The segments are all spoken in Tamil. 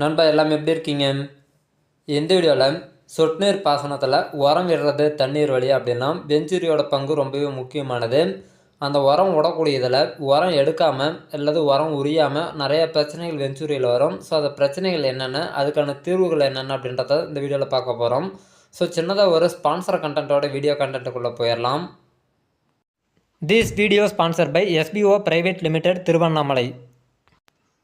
நண்பா எல்லாம் எப்படி இருக்கீங்க? இந்த வீடியோவில் சொட்டு நீர் பாசனத்தில் உரம் விடுறது தண்ணீர் வழி அப்படின்னா வெஞ்சுரியோட பங்கு ரொம்பவே முக்கியமானது. அந்த உரம் விடக்கூடியதில் உரம் எடுக்காமல் அல்லது உரம் உரியாமல் நிறைய பிரச்சனைகள் வெஞ்சுரியில் வரும். ஸோ அந்த பிரச்சனைகள் என்னென்ன அதுக்கான தீர்வுகள் என்னென்ன அப்படின்றத இந்த வீடியோவில் பார்க்க போகிறோம் ஸோ சின்னதாக ஒரு ஸ்பான்சர் கண்டென்ட்டோட வீடியோ கண்டென்ட்டுக்குள்ளே போயிடலாம். This video sponsor by SPO private limited Tiruvannamalai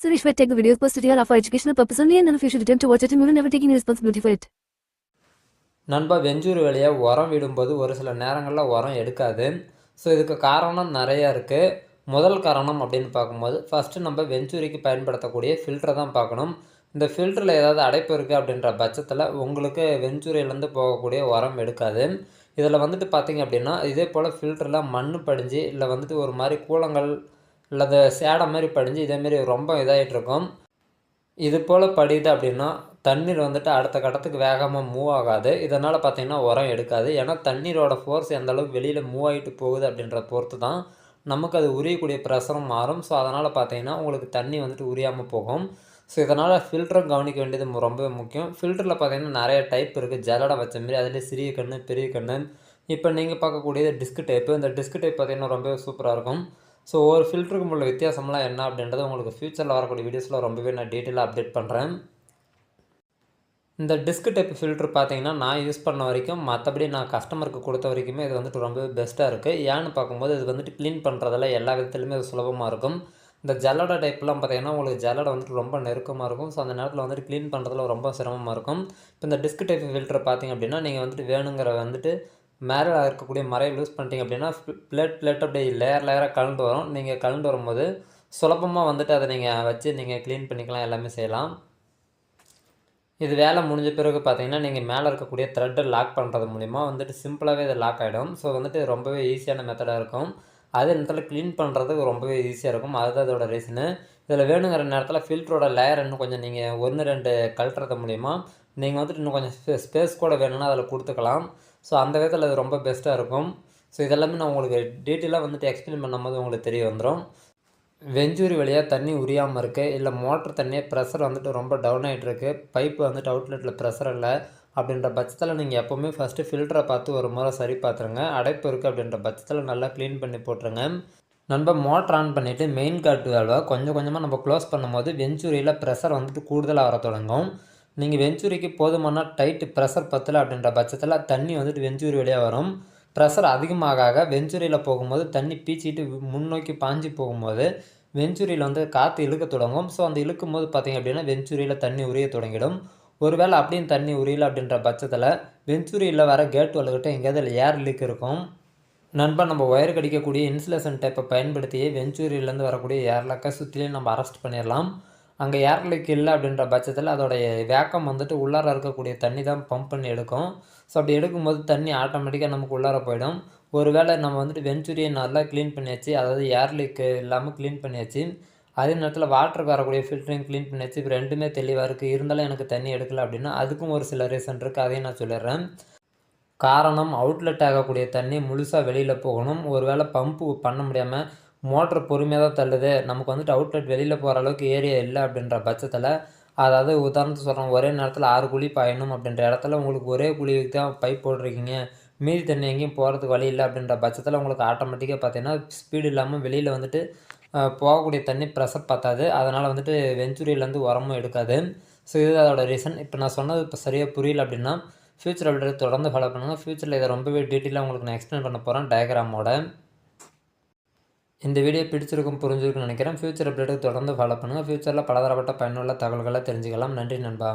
Suresh will take the videos posted here are for educational purpose only and in a future attempt to watch it and we will never take any responsibility for it. நண்பா வெஞ்சூர் வேலையை உரம் விடும்போது ஒரு சில நேரங்களில் உரம் எடுக்காது. ஸோ இதுக்கு காரணம் நிறையா இருக்குது முதல் காரணம் அப்படின்னு பார்க்கும்போது ஃபஸ்ட்டு நம்ம வெஞ்சூரிக்கு பயன்படுத்தக்கூடிய ஃபில்டரை தான் பார்க்கணும். இந்த ஃபில்டரில் ஏதாவது அடைப்பு இருக்குது அப்படின்ற பட்சத்தில் உங்களுக்கு வெஞ்சூரியிலேருந்து போகக்கூடிய உரம் எடுக்காது. இதில் வந்துட்டு பார்த்தீங்க அப்படின்னா இதே போல் ஃபில்டரில் மண் படிஞ்சு இல்லை வந்துட்டு ஒரு மாதிரி கூலங்கள் இல்லை சேடை மாதிரி படிஞ்சு இதேமாரி ரொம்ப இதாகிட்ருக்கும் இது போல் படியுது அப்படின்னா தண்ணீர் வந்துட்டு அடுத்த கட்டத்துக்கு வேகமாக மூவ் ஆகாது. இதனால் பார்த்திங்கன்னா உரம் எடுக்காது. ஏன்னா தண்ணீரோட ஃபோர்ஸ் எந்த அளவுக்கு வெளியில் மூவ் ஆகிட்டு போகுது அப்படின்ற பொறுத்து தான் நமக்கு அது உரியக்கூடிய ப்ரெஷரும் மாறும். ஸோ அதனால் பார்த்தீங்கன்னா உங்களுக்கு தண்ணி வந்துட்டு உரியாமல் போகும். ஸோ இதனால் ஃபில்டரும் கவனிக்க வேண்டியது ரொம்பவே முக்கியம். ஃபில்டரில் பார்த்தீங்கன்னா நிறைய டைப் இருக்குது ஜலடை வச்ச மாரி அதிலே சிறிய கன்று பெரிய கன்று இப்போ நீங்கள் பார்க்கக்கூடியது டிஸ்க் டைப்பு இந்த டிஸ்க் டைப் பார்த்திங்கன்னா ரொம்பவே சூப்பராக இருக்கும். ஸோ ஒவ்வொரு ஃபில்டருக்கும் உள்ள வித்தியாசம்லாம் என்ன அப்படின்றத உங்களுக்கு ஃப்யூச்சரில் வரக்கூடிய வீடியோஸில் ரொம்பவே நான் டீட்டெயிலாக அப்டேட் பண்ணுறேன் இந்த டிஸ்க் டைப் ஃபில்ட்ரு பார்த்தீங்கன்னா நான் யூஸ் பண்ண வரைக்கும் மற்றபடி நான் கஸ்டமருக்கு கொடுத்த வரைக்குமே இது வந்துட்டு ரொம்பவே பெஸ்ட்டாக இருக்குது ஏன்னு பார்க்கும்போது இது வந்துட்டு க்ளீன் பண்ணுறதில் எல்லா விதத்துலையுமே அது சுலபமாக இருக்கும். இந்த ஜல்லடை டைப்லாம் பார்த்தீங்கன்னா உங்களுக்கு ஜல்லடை வந்துட்டு ரொம்ப நெருக்கமாக இருக்கும். ஸோ அந்த நேரத்தில் வந்துட்டு க்ளீன் பண்ணுறதுல ரொம்ப சிரமமாக இருக்கும். இப்போ இந்த டிஸ்க் டைப் ஃபில்டர் பார்த்திங்க அப்படின்னா நீங்கள் வந்துட்டு வேணுங்கிற வந்துட்டு மேலே இருக்கக்கூடிய மறையை லூஸ் பண்ணிட்டீங்க அப்படின்னா பிளேட் பிளேட் அப்படியே லேயர் லேயராக கலந்து வரும். நீங்கள் கலந்து வரும்போது சுலபமாக வந்துட்டு அதை நீங்கள் வச்சு நீங்கள் க்ளீன் பண்ணிக்கலாம் எல்லாமே செய்யலாம். இது வேலை முடிஞ்ச பிறகு பார்த்தீங்கன்னா நீங்கள் மேலே இருக்கக்கூடிய த்ரெட்டை லாக் பண்ணுறது மூலிமா வந்துட்டு சிம்பிளாகவே இது லாக் ஆகிடும் ஸோ வந்துட்டு ரொம்பவே ஈஸியான மெத்தடாக இருக்கும். அதே நேரத்தில் க்ளீன் பண்ணுறதுக்கு ரொம்பவே ஈஸியாக இருக்கும். அதுதான் அதோட ரீசனு இதில் வேணுங்கிற நேரத்தில் ஃபில்டரோட லேயர் இன்னும் கொஞ்சம் நீங்கள் ஒன்று ரெண்டு கழட்டுறது மூலிமா நீங்கள் வந்துட்டு இன்னும் கொஞ்சம் ஸ்பே ஸ்பேஸ் கூட வேணும்னா அதில் கொடுத்துக்கலாம். ஸோ அந்த விதத்தில் அது ரொம்ப பெஸ்ட்டாக இருக்கும். ஸோ இதெல்லாமே நான் உங்களுக்கு டீட்டெயிலாக வந்துட்டு எக்ஸ்பிளைன் பண்ணும்போது உங்களுக்கு தெரிய வந்துடும் வெஞ்சூரி வழியாக தண்ணி உரியாமல் இருக்குது இல்லை மோட்டர் தண்ணியே ப்ரெஷர் வந்துட்டு ரொம்ப டவுன் ஆகிட்டு இருக்குது பைப்பு வந்துட்டு அவுட்லெட்டில் ப்ரெஷர் இல்லை அப்படின்ற பட்சத்தில் நீங்கள் எப்போவுமே ஃபஸ்ட்டு ஃபில்டரை பார்த்து ஒரு முறை சரி பார்த்துருங்க. அடைப்பு இருக்குது அப்படின்ற பட்சத்தில் நல்லா க்ளீன் பண்ணி போட்டுருங்க. நம்ம மோட்டர் ஆன் பண்ணிவிட்டு மெயின் கார்டு வேல்வை கொஞ்சம் கொஞ்சமாக நம்ம க்ளோஸ் பண்ணும்போது வெஞ்சூரியில் ப்ரெஷர் வந்துட்டு கூடுதலாக வர தொடங்கும். நீங்கள் வெஞ்சூரிக்கு போதுமான டைட்டு ப்ரெஷர் பத்தலை அப்படின்ற பட்சத்தில் தண்ணி வந்துட்டு வெஞ்சூரி வழியாக வரும். ப்ரெஷர் அதிகமாக ஆக வெஞ்சூரியில் போகும்போது தண்ணி பீச்சிட்டு முன்னோக்கி பாஞ்சு போகும்போது வெஞ்சூரியில் வந்து காற்று இழுக்க தொடங்கும். ஸோ அந்த இழுக்கும் போது பார்த்தீங்க அப்படின்னா வெஞ்சூரியில் தண்ணி உரிய தொடங்கிடும். ஒருவேளை அப்படியும் தண்ணி உரியல அப்படின்ற பட்சத்தில் வெஞ்சூரியில் வர கேட் வளர்கிட்ட எங்கேயாவது ஏர் லீக் இருக்கும். நண்பா நம்ம ஒயர் கடிக்கக்கூடிய இன்சுலேஷன் டைப்பை பயன்படுத்தி வெஞ்சூரியிலேருந்து வரக்கூடிய ஏர்லாக்கை சுற்றிலையும் நம்ம அரெஸ்ட் பண்ணிடலாம் அங்கே ஏர்லக் இல்லை அப்படின்ற பட்சத்தில் அதோடைய வேக்கம் வந்துட்டு உள்ளார இருக்கக்கூடிய தண்ணி தான் பம்ப் பண்ணி எடுக்கும். ஸோ அப்படி எடுக்கும்போது தண்ணி ஆட்டோமேட்டிக்காக நமக்கு உள்ளார போயிடும். ஒருவேளை நம்ம வந்துட்டு வெஞ்சூரியை நல்லா க்ளீன் பண்ணியாச்சு அதாவது ஏர்லிக்கு இல்லாமல் க்ளீன் பண்ணியாச்சு அதே நேரத்தில் வாட்டருக்கு வரக்கூடிய ஃபில்டரிங் க்ளீன் பண்ணியாச்சு இப்போ ரெண்டுமே தெளிவாக இருக்குது இருந்தாலும் எனக்கு தண்ணி எடுக்கலை அப்படின்னா அதுக்கும் ஒரு சில ரீசன் இருக்குது அதையும் நான் சொல்லிடுறேன். காரணம் அவுட்லெட் ஆகக்கூடிய தண்ணி முழுசாக வெளியில் போகணும். ஒருவேளை பம்பு பண்ண முடியாமல் மோட்ரு பொறுமையாக தான் தள்ளுது. நமக்கு வந்துட்டு அவுட்லெட் வெளியில் போகிற அளவுக்கு ஏரியா இல்லை அப்படின்ற பட்சத்தில் அதாவது உதாரணத்துக்கு சொல்கிறோம் ஒரே நேரத்தில் ஆறு குழி பாயணும் அப்படின்ற இடத்துல உங்களுக்கு ஒரே குழிக்கு தான் பைப் போட்டிருக்கீங்க. மீதி தண்ணி எங்கேயும் போகிறதுக்கு வழி இல்லை அப்படின்ற பட்சத்தில் உங்களுக்கு ஆட்டோமேட்டிக்காக பார்த்தீங்கன்னா ஸ்பீடு இல்லாமல் வெளியில் வந்துட்டு போகக்கூடிய தண்ணி ப்ரெஷர் பார்த்தாது அதனால் வந்துட்டு வெஞ்சூரியிலேருந்து உரமும் எடுக்காது. ஸோ இது அதோட ரீசன் இப்போ நான் சொன்னது இப்போ சரியாக புரியல அப்படின்னா ஃப்யூச்சர் அப்டேட் தொடர்ந்து ஃபாலோ பண்ணுங்கள் ஃப்யூச்சரில் இதை ரொம்பவே டீட்டெயிலாக உங்களுக்கு நான் எக்ஸ்பிளைன் பண்ண போகிறேன் டயக்ராமோட இந்த வீடியோ பிடிச்சிருக்கும் புரிஞ்சிருக்கும்னு நினைக்கிறேன். ஃப்யூச்சர் அப்டேட்டுக்கு தொடர்ந்து ஃபாலோ பண்ணுங்கள் ஃப்யூச்சரில் பலதரப்பட்ட பயனுள்ள தகவல்களை தெரிஞ்சுக்கலாம். நன்றி நண்பா.